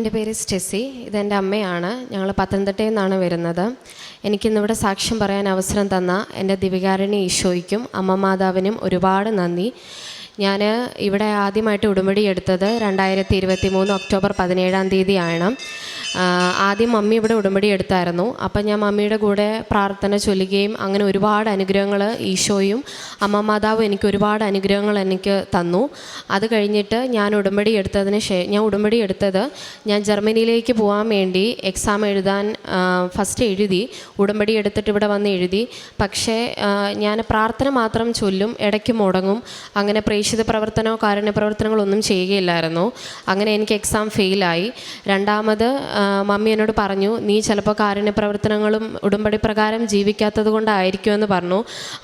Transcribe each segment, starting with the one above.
എന്റെ പേര് സ്റ്റെസി. ഇതെന്റെ അമ്മയാണ്. ഞങ്ങൾ പത്തനംതിട്ടയിൽ നിന്നാണ് വരുന്നത്. എനിക്കിന്നിവിടെ സാക്ഷ്യം പറയാൻ അവസരം തന്ന എന്റെ ദിവികാരണി ഈശോയ്ക്കും അമ്മ മാതാവിനും ഒരുപാട് നന്ദി. ഞാൻ ഇവിടെ ആദ്യമായിട്ട് ഉടുമ്പടി എടുത്തത് രണ്ടായിരത്തി ഇരുപത്തി മൂന്ന് ഒക്ടോബർ പതിനേഴാം തീയതിയാണ്. ആദ്യം മമ്മി ഇവിടെ ഉടമ്പടി എടുത്തായിരുന്നു. അപ്പം ഞാൻ മമ്മിയുടെ കൂടെ പ്രാർത്ഥന ചൊല്ലുകയും അങ്ങനെ ഒരുപാട് അനുഗ്രഹങ്ങൾ ഈശോയും അമ്മ മാതാവും എനിക്ക് ഒരുപാട് അനുഗ്രഹങ്ങൾ എനിക്ക് തന്നു. അത് കഴിഞ്ഞിട്ട് ഞാൻ ഉടമ്പടി എടുത്തതിന് ശേ ഞാൻ ഉടമ്പടി എടുത്തത് ഞാൻ ജർമ്മനിയിലേക്ക് പോകാൻ വേണ്ടി എക്സാം എഴുതാൻ ഫസ്റ്റ് എഴുതി ഉടമ്പടി എടുത്തിട്ട് ഇവിടെ വന്ന് എഴുതി. പക്ഷേ ഞാൻ പ്രാർത്ഥന മാത്രം ചൊല്ലും ഇടയ്ക്ക് മുടങ്ങും. അങ്ങനെ പ്രേക്ഷിത പ്രവർത്തനമോ കാരുണ്യ പ്രവർത്തനങ്ങളോ ഒന്നും ചെയ്യുകയില്ലായിരുന്നു. അങ്ങനെ എനിക്ക് എക്സാം ഫെയിലായി രണ്ടാമത് മമ്മി എന്നോട് പറഞ്ഞു നീ ചിലപ്പോൾ കാരുണ്യ പ്രവർത്തനങ്ങളും ഉടമ്പടി പ്രകാരം ജീവിക്കാത്തത് കൊണ്ടായിരിക്കുമെന്ന് പറഞ്ഞു.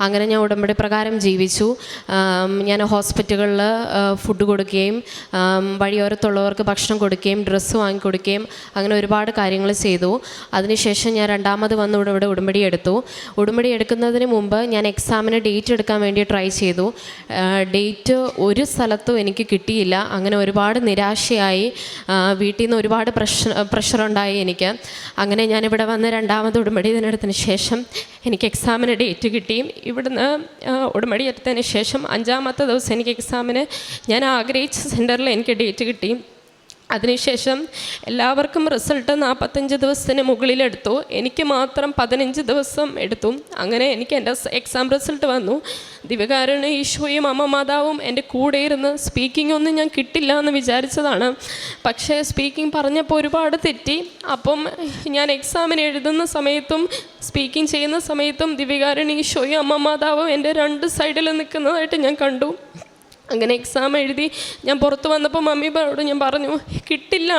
അങ്ങനെ ഞാൻ ഉടമ്പടി പ്രകാരം ജീവിച്ചു ഞാൻ ഹോസ്പിറ്റലുകളിൽ ഫുഡ് കൊടുക്കുകയും വഴിയോരത്തുള്ളവർക്ക് ഭക്ഷണം കൊടുക്കുകയും ഡ്രസ്സ് വാങ്ങിക്കൊടുക്കുകയും അങ്ങനെ ഒരുപാട് കാര്യങ്ങൾ ചെയ്തു. അതിനുശേഷം ഞാൻ രണ്ടാമത് വന്ന് ഇവിടെ ഇവിടെ ഉടമ്പടി എടുത്തു. ഉടമ്പടി എടുക്കുന്നതിന് മുമ്പ് ഞാൻ എക്സാമിന് ഡേറ്റ് എടുക്കാൻ വേണ്ടി ട്രൈ ചെയ്തു. ഡേറ്റ് ഒരു സ്ഥലത്തും എനിക്ക് കിട്ടിയില്ല. അങ്ങനെ ഒരുപാട് നിരാശയായി. വീട്ടിൽ നിന്ന് ഒരുപാട് പ്രഷർ പ്രഷറുണ്ടായി എനിക്ക്. അങ്ങനെ ഞാനിവിടെ വന്ന് രണ്ടാമത് ഉടമ്പടി ഇതിനെടുത്തതിന് ശേഷം എനിക്ക് എക്സാമിന് ഡേറ്റ് കിട്ടി. ഇവിടുന്ന് ഉടമ്പടി എടുത്തതിന് ശേഷം അഞ്ചാമത്തെ ദിവസം എനിക്ക് എക്സാമിന് ഞാൻ ആഗ്രഹിച്ച സെന്ററിൽ എനിക്ക് ഡേറ്റ് കിട്ടി. അതിനുശേഷം എല്ലാവർക്കും റിസൾട്ട് നാൽപ്പത്തഞ്ച് ദിവസത്തിന് മുകളിലെടുത്തു എനിക്ക് മാത്രം പതിനഞ്ച് ദിവസം എടുത്തു. അങ്ങനെ എനിക്ക് എന്റെ എക്സാം റിസൾട്ട് വന്നു. ദിവകാരണ ഈശോയും അമ്മ മാതാവും എന്റെ കൂടെ ഇരുന്ന് സ്പീക്കിംഗ് ഒന്നും ഞാൻ കിട്ടില്ല എന്ന് വിചാരിച്ചതാണ്. പക്ഷേ സ്പീക്കിംഗ് പറഞ്ഞപ്പോൾ ഒരുപാട് തെറ്റി. അപ്പം ഞാൻ എക്സാമിന് എഴുതുന്ന സമയത്തും സ്പീക്കിംഗ് ചെയ്യുന്ന സമയത്തും ദിവകാരണ ഈശോയും അമ്മ മാതാവും എന്റെ രണ്ട് സൈഡിൽ നിൽക്കുന്നതായിട്ട് ഞാൻ കണ്ടു. അങ്ങനെ എക്സാം എഴുതി ഞാൻ പുറത്ത് വന്നപ്പോൾ മമ്മിയോട് ഞാൻ പറഞ്ഞു കിട്ടില്ല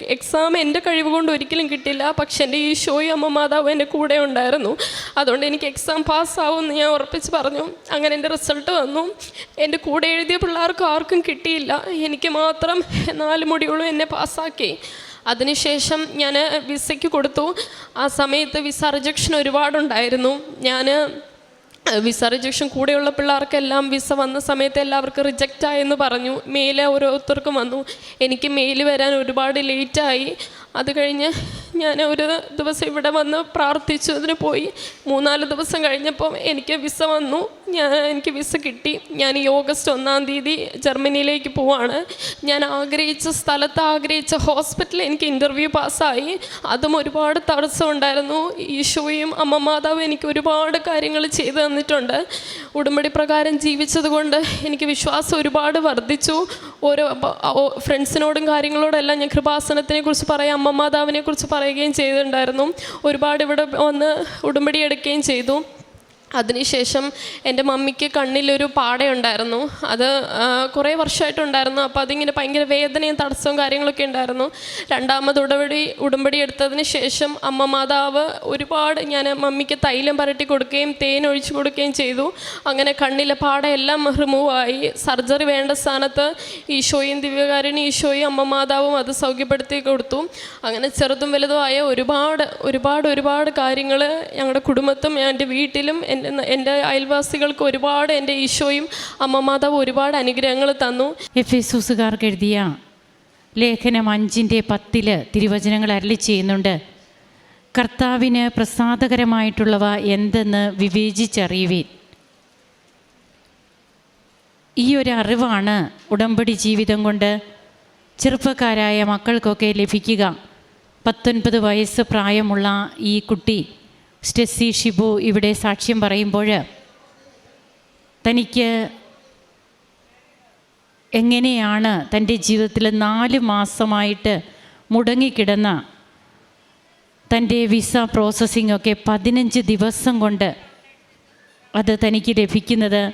എക്സാം എന്റെ കഴിവ് കൊണ്ട് ഒരിക്കലും കിട്ടില്ല പക്ഷെ എന്റെ ഈ ഷോയും അമ്മ മാതാവും എന്റെ കൂടെ ഉണ്ടായിരുന്നു. അതുകൊണ്ട് എനിക്ക് എക്സാം പാസ്സാവുമെന്ന് ഞാൻ ഉറപ്പിച്ച് പറഞ്ഞു. അങ്ങനെ എന്റെ റിസൾട്ട് വന്നു. എന്റെ കൂടെ എഴുതിയ പിള്ളേർക്ക് ആർക്കും കിട്ടിയില്ല. എനിക്ക് മാത്രം നാല് മുടികളും എന്നെ പാസ്സാക്കി അതിനുശേഷം ഞാൻ വിസയ്ക്ക് കൊടുത്തു. ആ സമയത്ത് വിസ റിജക്ഷൻ ഒരുപാടുണ്ടായിരുന്നു. ഞാൻ വിസ റിജക്ഷൻ കൂടെയുള്ള പിള്ളേർക്കെല്ലാം വിസ വന്ന സമയത്ത് എല്ലാവർക്കും റിജക്റ്റ് ആയെന്ന് പറഞ്ഞു. മെയിൽ ഓരോരുത്തർക്കും വന്നു. എനിക്ക് മെയിൽ വരാൻ ഒരുപാട് ലേറ്റായി അത് കഴിഞ്ഞ് ഞാൻ ഒരു ദിവസം ഇവിടെ വന്ന് പ്രാർത്ഥിച്ചു അതിന് പോയി. മൂന്നാൽ ദിവസം കഴിഞ്ഞപ്പം എനിക്ക് വിസ വന്നു. ഞാൻ എനിക്ക് വിസ കിട്ടി. ഞാൻ ഈ ഓഗസ്റ്റ് ഒന്നാം തീയതി ജർമ്മനിയിലേക്ക് പോവാണ്. ഞാൻ ആഗ്രഹിച്ച സ്ഥലത്ത് ആഗ്രഹിച്ച ഹോസ്പിറ്റലിൽ എനിക്ക് ഇന്റർവ്യൂ പാസ്സായി. അതും ഒരുപാട് തടസ്സമുണ്ടായിരുന്നു ഈശോയും അമ്മ മാതാവും എനിക്ക് ഒരുപാട് കാര്യങ്ങൾ ചെയ്തു തന്നിട്ടുണ്ട്. ഉടമ്പടി പ്രകാരം ജീവിച്ചതുകൊണ്ട് എനിക്ക് വിശ്വാസം ഒരുപാട് വർദ്ധിച്ചു. ഓരോ ഫ്രണ്ട്സിനോടും കാര്യങ്ങളോടും എല്ലാം ഞാൻ കൃപാസനത്തിനെ കുറിച്ച് പറയാം അമ്മ മാതാവിനെ കുറിച്ച് പറയുകയും ചെയ്തിട്ടുണ്ടായിരുന്നു. ഒരുപാട് ഇവിടെ വന്ന് ഉടമ്പടി എടുക്കുകയും ചെയ്തു. അതിനുശേഷം എന്റെ മമ്മിക്ക് കണ്ണിലൊരു പാടയുണ്ടായിരുന്നു. അത് കുറേ വർഷമായിട്ടുണ്ടായിരുന്നു. അപ്പോൾ അതിങ്ങനെ ഭയങ്കര വേദനയും തടസ്സവും കാര്യങ്ങളൊക്കെ ഉണ്ടായിരുന്നു. രണ്ടാമത് ഉടമ്പടി ഉടമ്പടി എടുത്തതിന് ശേഷം അമ്മ മാതാവ് ഒരുപാട് ഞാൻ മമ്മിക്ക് തൈലം പരട്ടി കൊടുക്കുകയും തേൻ ഒഴിച്ചു കൊടുക്കുകയും ചെയ്തു. അങ്ങനെ കണ്ണിലെ പാടയെല്ലാം റിമൂവ് ആയി സർജറി വേണ്ട സ്ഥാനത്ത് ഈശോയും ദിവ്യകാരിണി ഈശോയും അമ്മ മാതാവും അത് സൗഖ്യപ്പെടുത്തി കൊടുത്തു. അങ്ങനെ ചെറുതും വലുതുമായ ഒരുപാട് ഒരുപാട് ഒരുപാട് കാര്യങ്ങൾ ഞങ്ങളുടെ കുടുംബത്തും എന്റെ വീട്ടിലും എന്റെ അയൽവാസികൾക്ക് ഒരുപാട് എന്റെ ഈശോയും അമ്മ മാതാവ് ഒരുപാട് അനുഗ്രഹങ്ങൾ തന്നു. എഫ് എസൂസുകാർക്ക് എഴുതിയ ലേഖനം അഞ്ചിന്റെ പത്തിൽ തിരുവചനങ്ങൾ അരളി ചെയ്യുന്നുണ്ട്. കർത്താവിന് പ്രസാദകരമായിട്ടുള്ളവ എന്തെന്ന് വിവേചിച്ചറിയുവിൻ. ഈ ഒരു അറിവാണ് ഉടമ്പടി ജീവിതം കൊണ്ട് ചെറുപ്പക്കാരായ മക്കൾക്കൊക്കെ ലഭിക്കുക. പത്തൊൻപത് വയസ്സ് പ്രായമുള്ള ഈ കുട്ടി സ്റ്റെസ്സി ഷിബു ഇവിടെ സാക്ഷ്യം പറയുമ്പോൾ തനിക്ക് എങ്ങനെയാണ് തന്റെ ജീവിതത്തിൽ നാല് മാസമായിട്ട് മുടങ്ങിക്കിടന്ന തന്റെ വിസ പ്രോസസ്സിംഗ് ഒക്കെ പതിനഞ്ച് ദിവസം കൊണ്ട് അത് തനിക്ക് ലഭിക്കുന്നത്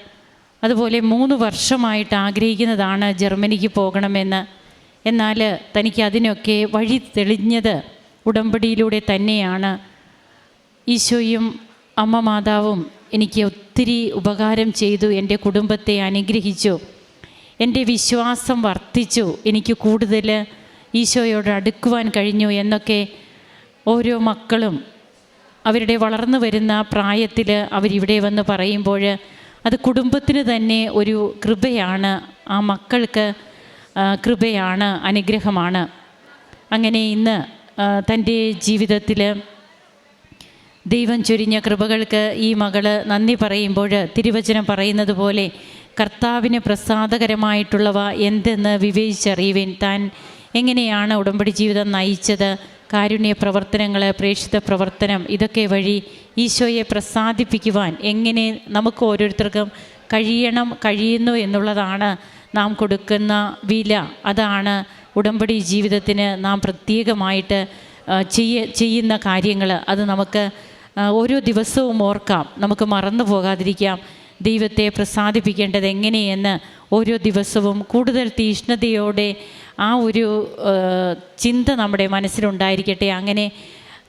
അതുപോലെ മൂന്ന് വർഷമായിട്ട് ആഗ്രഹിക്കുന്നതാണ് ജർമ്മനിക്ക് പോകണമെന്ന്. എന്നാൽ തനിക്ക് അതിനൊക്കെ വഴി തെളിഞ്ഞത് ഉടമ്പടിയിലൂടെ തന്നെയാണ്. ഈശോയും അമ്മ മാതാവും എനിക്ക് ഒത്തിരി ഉപകാരം ചെയ്തു എന്റെ കുടുംബത്തെ അനുഗ്രഹിച്ചു എന്റെ വിശ്വാസം വർദ്ധിച്ചു എനിക്ക് കൂടുതൽ ഈശോയോട് അടുക്കുവാൻ കഴിഞ്ഞു എന്നൊക്കെ ഓരോ മക്കളും അവരുടെ വളർന്നു വരുന്ന പ്രായത്തിൽ അവരിവിടെ വന്ന് പറയുമ്പോൾ അത് കുടുംബത്തിന് തന്നെ ഒരു കൃപയാണ് ആ മക്കൾക്ക് കൃപയാണ് അനുഗ്രഹമാണ്. അങ്ങനെ ഇന്ന് തന്റെ ജീവിതത്തിൽ ദൈവം ചൊരിഞ്ഞ കൃപകൾക്ക് ഈ മകൾ നന്ദി പറയുമ്പോൾ തിരുവചനം പറയുന്നത് പോലെ കർത്താവിന് പ്രസാദകരമായിട്ടുള്ളവ എന്തെന്ന് വിവേചിച്ചറിയുവിൻ. താൻ എങ്ങനെയാണ് ഉടമ്പടി ജീവിതം നയിച്ചത്? കാരുണ്യ പ്രവർത്തനങ്ങൾ പ്രേക്ഷിത പ്രവർത്തനം ഇതൊക്കെ വഴി ഈശോയെ പ്രസാദിപ്പിക്കുവാൻ എങ്ങനെ നമുക്ക് ഓരോരുത്തർക്കും കഴിയണം കഴിയുന്നു എന്നുള്ളതാണ് നാം കൊടുക്കുന്ന വില. അതാണ് ഉടമ്പടി ജീവിതത്തിന് നാം പ്രത്യേകമായിട്ട് ചെയ്യ ചെയ്യുന്ന കാര്യങ്ങൾ അത് നമുക്ക് ഓരോ ദിവസവും ഓർക്കാം. നമുക്ക് മറന്നു പോകാതിരിക്കാം. ദൈവത്തെ പ്രസാദിപ്പിക്കേണ്ടത് എങ്ങനെയെന്ന് ഓരോ ദിവസവും കൂടുതൽ തീഷ്ണതയോടെ ആ ഒരു ചിന്ത നമ്മുടെ മനസ്സിലുണ്ടായിരിക്കട്ടെ. അങ്ങനെ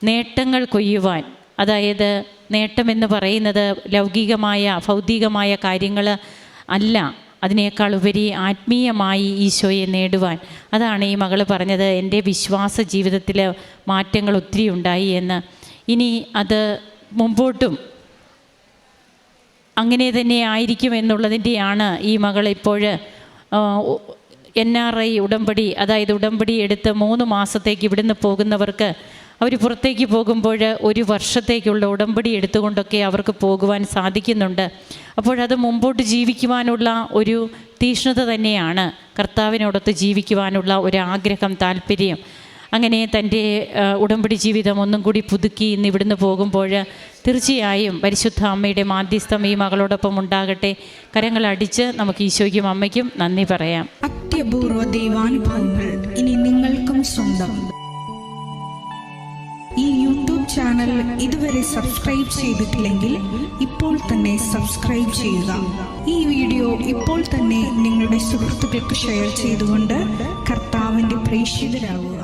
നേട്ടങ്ങൾ കൊയ്യുവാൻ. അതായത് നേട്ടമെന്ന് പറയുന്നത് ലൗകികമായ ഭൗതികമായ കാര്യങ്ങൾ അല്ല. അതിനേക്കാൾ ഉപരി ആത്മീയമായി ഈശോയെ നേടുവാൻ. അതാണ് ഈ മകൾ പറഞ്ഞത്. എന്റെ വിശ്വാസ ജീവിതത്തിൽ മാറ്റങ്ങൾ ഒത്തിരി ഉണ്ടായി എന്ന്. ഇനി അത് മുമ്പോട്ടും അങ്ങനെ തന്നെ ആയിരിക്കും എന്നുള്ളതിന്റെയാണ് ഈ മകൾ ഇപ്പോൾ എൻ ആർ ഐ ഉടമ്പടി അതായത് ഉടമ്പടി എടുത്ത് മൂന്ന് മാസത്തേക്ക് ഇവിടുന്ന് പോകുന്നവർക്ക് അവർ പുറത്തേക്ക് പോകുമ്പോൾ ഒരു വർഷത്തേക്കുള്ള ഉടമ്പടി എടുത്തുകൊണ്ടൊക്കെ അവർക്ക് പോകുവാൻ സാധിക്കുന്നുണ്ട്. അപ്പോഴത് മുമ്പോട്ട് ജീവിക്കുവാനുള്ള ഒരു തീഷ്ണത തന്നെയാണ്. കർത്താവിനോടൊത്ത് ജീവിക്കുവാനുള്ള ഒരു ആഗ്രഹം താല്പര്യം. അങ്ങനെ തന്റെ ഉടമ്പടി ജീവിതം ഒന്നും കൂടി പുതുക്കി ഇന്ന് ഇവിടുന്ന് പോകുമ്പോൾ തീർച്ചയായും പരിശുദ്ധ അമ്മയുടെ മാധ്യസ്ഥം ഈ മകളോടൊപ്പം ഉണ്ടാകട്ടെ. കരങ്ങളടിച്ച് നമുക്ക് ഈശോയ്ക്കും അമ്മയ്ക്കും നന്ദി പറയാം. അത്യപൂർവ ദൈവാനുഭവങ്ങൾ ഇനി നിങ്ങൾക്കും സ്വന്തം. ഈ യൂട്യൂബ് ചാനൽ ഇതുവരെ സബ്സ്ക്രൈബ് ചെയ്തിട്ടില്ലെങ്കിൽ ഇപ്പോൾ തന്നെ സബ്സ്ക്രൈബ് ചെയ്യുക. ഈ വീഡിയോ ഇപ്പോൾ തന്നെ നിങ്ങളുടെ സുഹൃത്തുക്കൾക്ക് ഷെയർ ചെയ്തുകൊണ്ട് കർത്താവിന്റെ പ്രേക്ഷിതരാകുക.